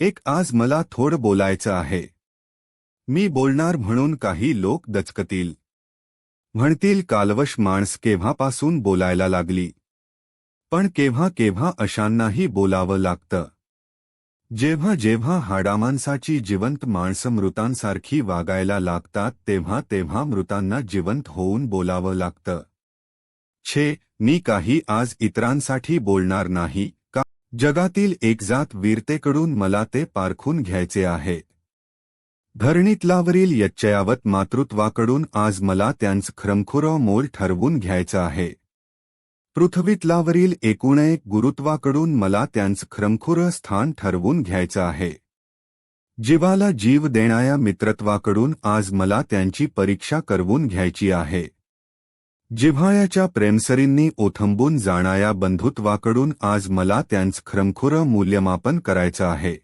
एक आज मला थोड बोलायचं आहे. मी बोलणार म्हणून काही लोक दचकतील. म्हणतील कालवश माणस केव्हापासून बोलायला लागली. पण केव्हा केव्हा अशांनाही बोलावं लागतं. जेव्हा जेव्हा हाडामाणसाची जिवंत माणसं मृतांसारखी वागायला लागतात तेव्हा तेव्हा मृतांना जिवंत होऊन बोलावं लागतं. छे मी काही आज इतरांसाठी बोलणार नाही जगातील एक जात वीरतेकडून मला ते पारखून घ्यायचे आहे. धरणीतलावरील यच्चयावत मातृत्वाकडून आज मला त्यांचं खरमखुरं मोल ठरवून घ्यायचं आहे. पृथ्वीतलावरील एकूण एक गुरुत्वाकडून मला त्यांचं खरमखुरं स्थान ठरवून घ्यायचं आहे. जीवाला जीव देणाऱ्या मित्रत्वाकडून आज मला त्यांची परीक्षा करवून घ्यायची आहे. जिव्हाळ्याच्या प्रेमसरींनी ओथंबून जाणाऱ्या बंधुत्वाकडून आज मला त्यांचं खरमखुरं मूल्यमापन करायचं आहे.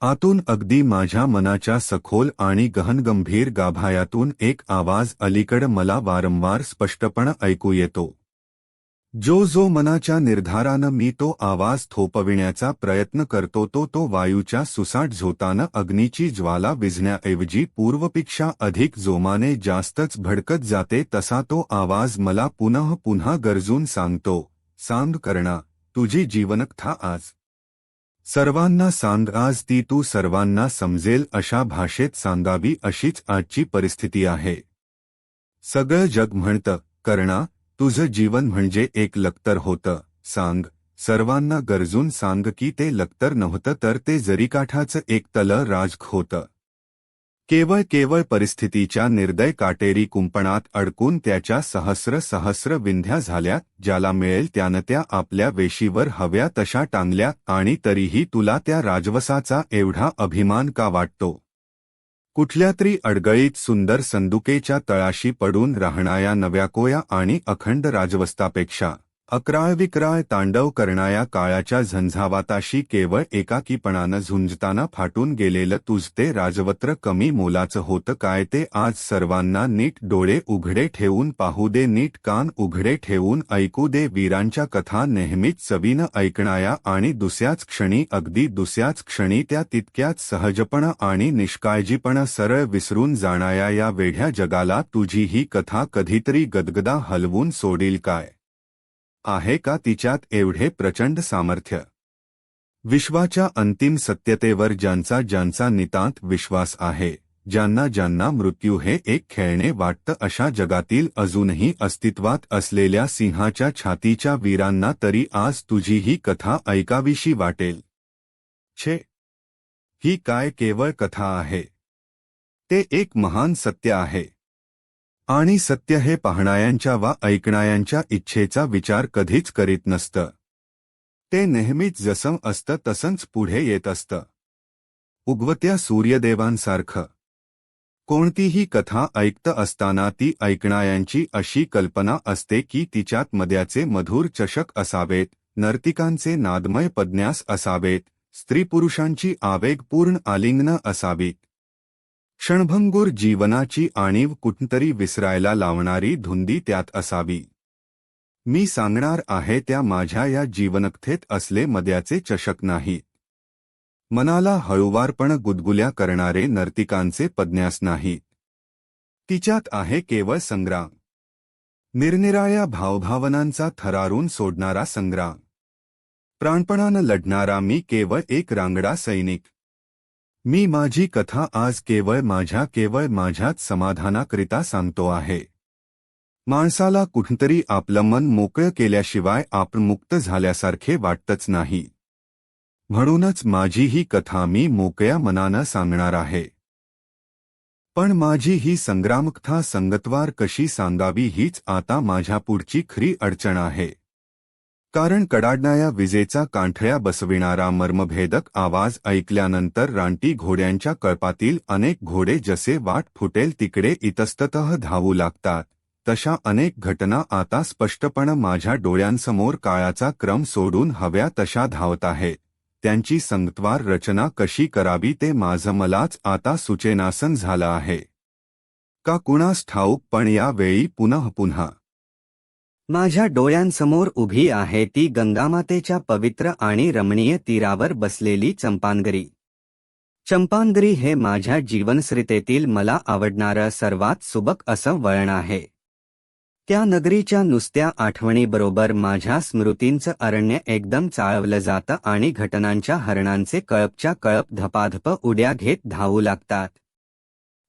आतून अगदी माझ्या मनाच्या सखोल आणि गहनगंभीर गाभायातून एक आवाज अलीकड मला वारंवार स्पष्टपणे ऐकू येतो. जो जो मनाच्या निर्धारानं मी तो आवाज थोपविण्याचा प्रयत्न करतो तो तो वायूच्या सुसाट झोतानं अग्नीची ज्वाला विझण्याऐवजी पूर्वपेक्षा अधिक जोमाने जास्तच भडकत जाते तसा तो आवाज मला पुनः पुन्हा गरजून सांगतो सांग करणा तुझी जीवनकथा आज. सर्वांना सांग आज ती तू सर्वांना समजेल अशा भाषेत सांगावी अशीच आजची परिस्थिती आहे. सगळं जग म्हणतं करणा तुझं जीवन म्हणजे एक लक्तर होतं. सांग. सर्वांना गरजून सांग की ते लक्तर नव्हतं तर ते जरीकाठाचं एक तल राजख होतं. केवळ केवळ परिस्थितीच्या निर्दय काटेरी कुंपणात अडकून त्याच्या सहस्र सहस्र विंध्या झाल्या ज्याला मिळेल त्यानं त्या आपल्या वेशीवर हव्या तशा टांगल्या आणि तरीही तुला त्या राजवसाचा एवढा अभिमान का वाटतो? कुठल्या तरी अडगळीत सुंदर संदुकेच्या तळाशी पडून राहणाऱ्या नव्याकोया आणि अखंड राजवस्तापेक्षा अकराळ विक्राळ तांडव करणाऱ्या काळाच्या झंझावाताशी केवळ एकाकीपणानं झुंजताना फाटून गेलेलं तुझ ते राजवत्र कमी मोलाचं होतं काय ते आज सर्वांना नीट डोळे उघडे ठेवून पाहू दे नीट कान उघडे ठेवून ऐकू दे. वीरांच्या कथा नेहमीच चवीनं ऐकणाया आणि दुसऱ्याच क्षणी अगदी दुसऱ्याच क्षणी त्या तितक्याच सहजपणं आणि निष्काळजीपणं सरळ विसरून जाणाया या वेढ्या जगाला तुझी ही कथा कधीतरी गदगदा हलवून सोडील काय? आहे का तिच्यात एवढे प्रचंड सामर्थ्य? विश्वाच्या अंतिम सत्यतेवर ज्यांचा ज्यांचा नितांत विश्वास आहे, ज्यांना ज्यांना मृत्यू हे एक खेळणे वाटतं, अशा जगातील अजूनही अस्तित्वात असलेल्या सिंहाच्या छातीच्या वीरांना तरी आज तुझी ही कथा ऐकावीशी वाटेल. छे. ही काय केवळ कथा आहे? ते एक महान सत्य आहे. आणि सत्य हे पाहणायांच्या वा ऐकणायांच्या इच्छेचा विचार कधीच करीत नसतं. ते नेहमीच जसं असतं तसंच पुढे येत असतं. उगवत्या सूर्यदेवांसारखं. कोणतीही कथा ऐकत असताना ती ऐकणायांची अशी कल्पना असते की तिच्यात मद्याचे मधुर चषक असावेत नर्तिकांचे नादमय पज्ञास असावेत स्त्रीपुरुषांची आवेगपूर्ण आलिंगनं असावीत क्षणभंगूर जीवनाची आणीव कुठंतरी विसरायला लावणारी धुंदी त्यात असावी. मी सांगणार आहे त्या माझ्या या जीवनकथेत असले मद्याचे चषक नाही. मनाला हळुवारपण गुदगुल्या करणारे नर्तिकांचे पज्ञास नाही. तिच्यात आहे केवळ संग्राम. निरनिराळ्या भावभावनांचा थरारून सोडणारा संग्राम. प्राणपणानं लढणारा मी केवळ एक रांगडा सैनिक. मी माझी कथा आज केवळ माझ्या केवळ माझ्याच समाधानाकरिता सांगतो आहे. माणसाला कुठंतरी आपलं मन मोकळं केल्याशिवाय आपण मुक्त झाल्यासारखे वाटतच नाही. म्हणूनच माझी ही कथा मी मोकळ्या मनानं सांगणार आहे. पण माझी ही संग्रामकथा संगतवार कशी सांगावी हीच आता माझ्या पुढची खरी अडचण आहे. कारण कडाडणाऱ्या विजेचा कांठळ्या बसविणारा मर्मभेदक आवाज ऐकल्यानंतर रानटी घोड्यांच्या कळपातील अनेक घोडे जसे वाट फुटेल तिकडे इतस्ततः धावू लागतात. तशा अनेक घटना आता स्पष्टपणे माझ्या डोळ्यांसमोर काळाचा क्रम सोडून हव्या तशा धावत आहेत त्यांची संगतवार रचना कशी करावी ते माझं मलाच आता सुचेनासन झालं आहे. का कुणास ठाऊक पण यावेळी पुनः पुन्हा माझ्या डोळ्यांसमोर उभी आहे ती गंगामातेच्या पवित्र आणि रमणीय तीरावर बसलेली चंपानगरी. चंपानगरी हे माझ्या जीवनश्रितेतील मला आवडणारं सर्वात सुबक असं वळण आहे. त्या नगरीच्या नुसत्या आठवणीबरोबर माझ्या स्मृतींचं अरण्य एकदम चाळवलं जातं आणि घटनांच्या हरणांचे कळपच्या कळप धपाधप उड्या घेत धावू लागतात.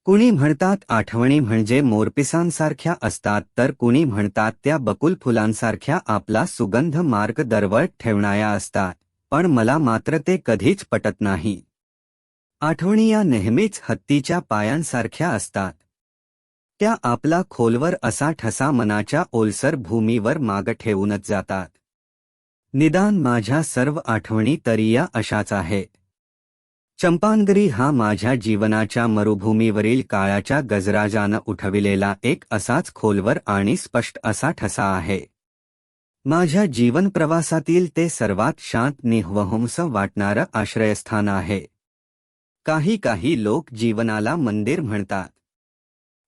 कुणी म्हणतात आठवणी म्हणजे मोरपिसांसारख्या असतात तर कुणी म्हणतात त्या बकुल फुलांसारख्या आपला सुगंध मार्ग दरवळ ठेवणाया असतात पण मला मात्र ते कधीच पटत नाही. आठवणी या नेहमीच हत्तीच्या पायांसारख्या असतात. त्या आपला खोलवर असा ठसा मनाच्या ओलसर भूमीवर माग ठेवूनच जातात. निदान माझ्या सर्व आठवणी तरी या अशाच आहेत चंपानगरी हा माझ्या जीवनाच्या मरुभूमीवरील काळाच्या गजराजानं उठविलेला एक असाच खोलवर आणि स्पष्ट असा ठसा आहे. माझ्या जीवनप्रवासातील ते सर्वात शांत निहवहुंस वाटणारं आश्रयस्थान आहे. काही काही लोक जीवनाला मंदिर म्हणतात.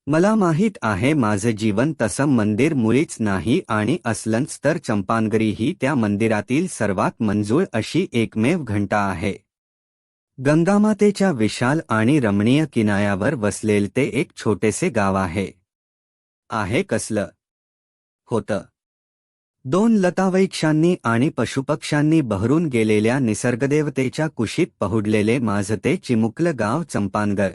मला माहीत आहे माझं जीवन तसं मंदिर मुळीच नाही आणि असलंच तर चंपानगरी ही त्या मंदिरातील सर्वात मंजूळ अशी एकमेव घंटा आहे. गंगामातेच्या विशाल आणि रमणीय किनाऱ्यावर वसलेल ते एक छोटेसे गाव आहे. आहे कसलं? होतं. दोन लतावैक्षांनी आणि पशुपक्ष्यांनी बहरून गेलेल्या निसर्गदेवतेच्या कुशीत पहुडलेले माझं ते चिमुकलं गाव चंपानगर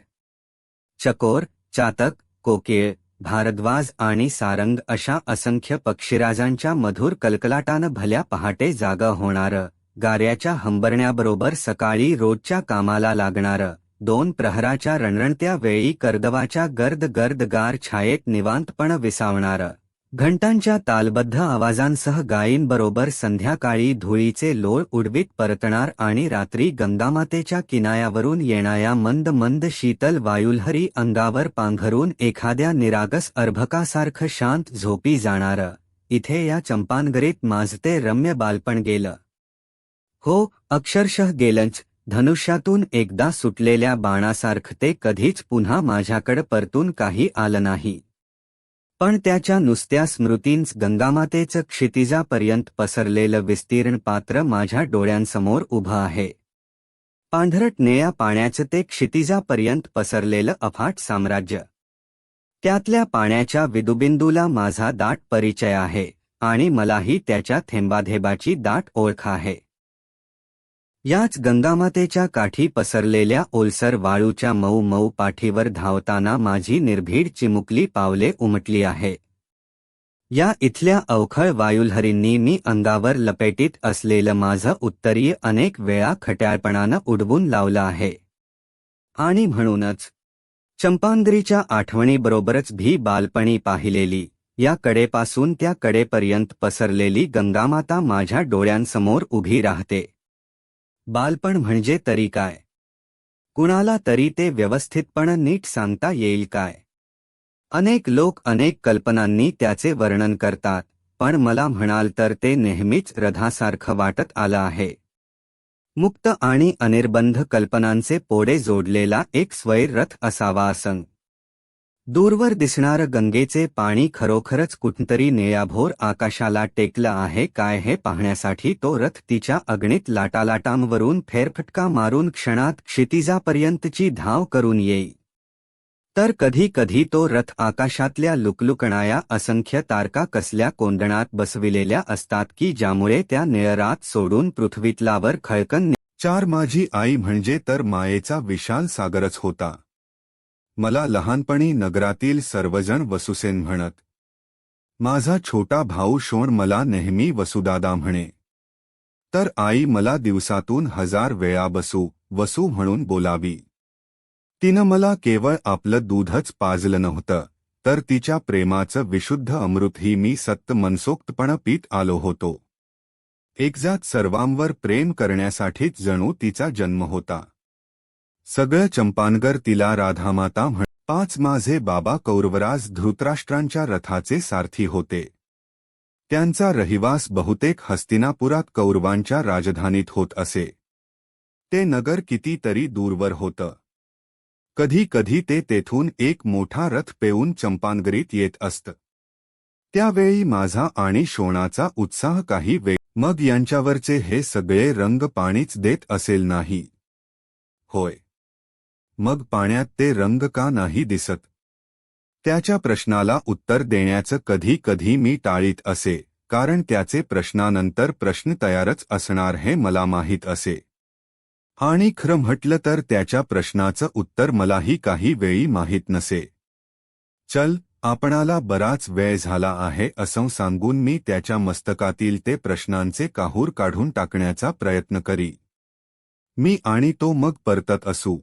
चकोर चातक कोकिळ भारद्वाज आणि सारंग अशा असंख्य पक्षीराजांच्या मधुर कलकलाटानं भल्या पहाटे जागा होणारं. गाऱ्याच्या हंबरण्याबरोबर सकाळी रोजच्या कामाला लागणारं दोन प्रहराच्या रणरणत्या वेळी कर्दवाच्या गर्द गर्द गार छायेत निवांतपण विसावणारं. घंटांच्या तालबद्ध आवाजांसह गायींबरोबर संध्याकाळी धुळीचे लोळ उडवीत परतणार आणि रात्री गंगामातेच्या किनाऱ्यावरून येणाऱ्या मंद मंद शीतल वायुलहरी अंगावर पांघरून एखाद्या निरागस अर्भकासारखं शांत झोपी जाणारं. इथे या चंपानगरीत माझते रम्य बालपण गेलं. हो अक्षरशः गेलंच. धनुष्यातून एकदा सुटलेल्या बाणासारखं ते कधीच पुन्हा माझ्याकडं परतून काही आलं नाही. पण त्याच्या नुसत्या स्मृतींच गंगामातेचं क्षितिजापर्यंत पसरलेलं विस्तीर्ण पात्र माझ्या डोळ्यांसमोर उभं आहे. पांढरट नेया पाण्याचं ते क्षितिजापर्यंत पसरलेलं अफाट साम्राज्य. त्यातल्या पाण्याच्या विदुबिंदूला माझा दाट परिचय आहे आणि मलाही त्याच्या थेंबाधेबाची दाट ओळख आहे. याच गंगामातेच्या काठी पसरलेल्या ओलसर वाळूच्या मऊ मऊ पाठीवर धावताना माझी निर्भीड चिमुकली पावले उमटली आहे. या इथल्या अवखळ वायुलहरींनी मी अंगावर लपेटीत असलेलं माझं उत्तरीय अनेक वेळा खट्याळपणानं उडवून लावलं आहे. आणि म्हणूनच चंपांद्रीच्या आठवणीबरोबरच भी बालपणी पाहिलेली या कडेपासून त्या कडेपर्यंत पसरलेली गंगामाता माझ्या डोळ्यांसमोर उभी राहते. बालपण म्हणजे तरी काय? कुणाला तरी ते व्यवस्थितपणे नीट सांगता येईल काय? अनेक लोक अनेक कल्पनांनी त्याचे वर्णन करतात पण मला म्हणाल तर ते नेहमीच रथासारखं वाटत आलं आहे. मुक्त आणि अनिर्बंध कल्पनांचे पोडे जोडलेला एक स्वैर रथ असावा असं. दूरवर दिसणारं गंगेचे पाणी खरोखरच कुठंतरी निळ्याभोर आकाशाला टेकलं आहे काय हे पाहण्यासाठी तो रथ तिच्या अग्नित लाटालाटांवरून फेरफटका मारून क्षणात क्षितिजापर्यंतची धाव करून येई. तर कधी कधी तो रथ आकाशातल्या लुकलुकणाया असंख्य तारका कसल्या कोंदणात बसविलेल्या असतात की ज्यामुळे त्या निळरात सोडून पृथ्वीतलावर खळकन चार माझी आई म्हणजे तर मायेचा विशाल सागरच होता. मला लहानपणी नगरातील सर्वजण वसुसेन म्हणत माझा छोटा भाऊ शोण मला नेहमी वसुदादा म्हणे. तर आई मला दिवसातून हजार वेळा बसू वसू म्हणून बोलावी. तिनं मला केवळ आपलं दूधच पाजलं नव्हतं तर तिच्या प्रेमाचं विशुद्ध अमृतही मी सत्त मनसोक्तपणं पीत आलो होतो. एकजात सर्वांवर प्रेम करण्यासाठीच जणू तिचा जन्म होता. सगळं चंपानगर तिला राधामाता म्हण पाच माझे बाबा कौरवराज धृतराष्ट्रांच्या रथाचे सारथी होते. त्यांचा रहिवास बहुतेक हस्तिनापुरात कौरवांच्या राजधानीत होत असे. ते नगर कितीतरी दूरवर होतं. कधी कधी ते तेथून एक मोठा रथ पेऊन चंपानगरीत येत असत. त्यावेळी माझा आणि शोणाचा उत्साह काही वेग मग यांच्यावरचे हे सगळे रंग पाणीच देत असेल नाही. होय. मग पाण्यात ते रंग का नाही दिसत? त्याच्या प्रश्नाला उत्तर देण्याचं कधी कधी मी टाळीत असे कारण त्याचे प्रश्नानंतर प्रश्न तयारच असणार हे मला माहीत असे. आणि खरं म्हटलं तर त्याच्या प्रश्नाचं उत्तर मलाही काही वेळी माहीत नसे. चल आपणाला बराच वेळ झाला आहे असं सांगून मी त्याच्या मस्तकातील ते प्रश्नांचे काहूर काढून टाकण्याचा प्रयत्न करी. मी आणि तो मग परतत असू.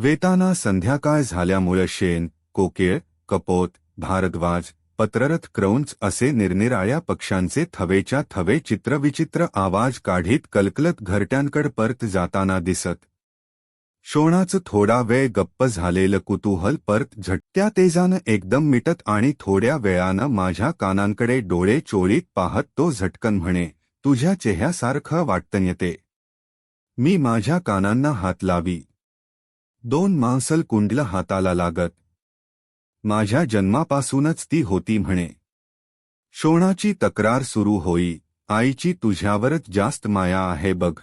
वेताना संध्याकाळ झाल्यामुळे शेण कोकिळ कपोत भारद्वाज पत्ररथ क्रौंच असे निरनिराळ्या पक्ष्यांचे थवेच्या थवे चित्रविचित्र आवाज काढीत कलकलत घरट्यांकड परत जाताना दिसत. शोणाचं थोडा वेळ गप्प झालेलं कुतूहल परत झटक्या तेजानं एकदम मिटत आणि थोड्या वेळानं माझ्या कानांकडे डोळे चोळीत पाहत तो झटकन म्हणे तुझ्या चेह्यासारखं वाटतन येते मी माझ्या कानांना हात लावी. दोन मांसल कुंडल हाताला लागत. माझ्या जन्मापासूनच ती होती म्हणे. शोणाची तक्रार सुरू होई आईची तुझ्यावरच जास्त माया आहे बघ.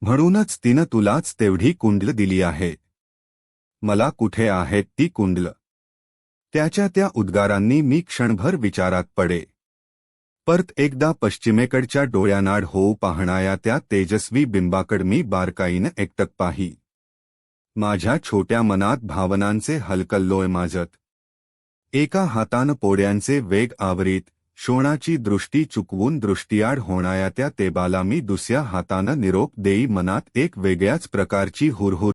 म्हणूनच तिनं तुलाच तेवढी कुंडल दिली आहे. मला कुठे आहेत ती कुंडल? त्याच्या त्या उद्गारांनी मी क्षणभर विचारात पडे. परत एकदा पश्चिमेकडच्या डोळ्यानाड होऊ पाहणाया त्या तेजस्वी बिंबाकड मी बारकाईनं एकटक पाही. माझ्या छोट्या मनात भावनांचे हलकल्लोय माजत. एका हातानं पोड्यांचे वेग आवरीत शोणाची दृष्टी चुकवून दृष्टीआड होणाया त्या तेबाला मी दुसऱ्या हातानं निरोप देई मनात एक वेगळ्याच प्रकारची हुरहुर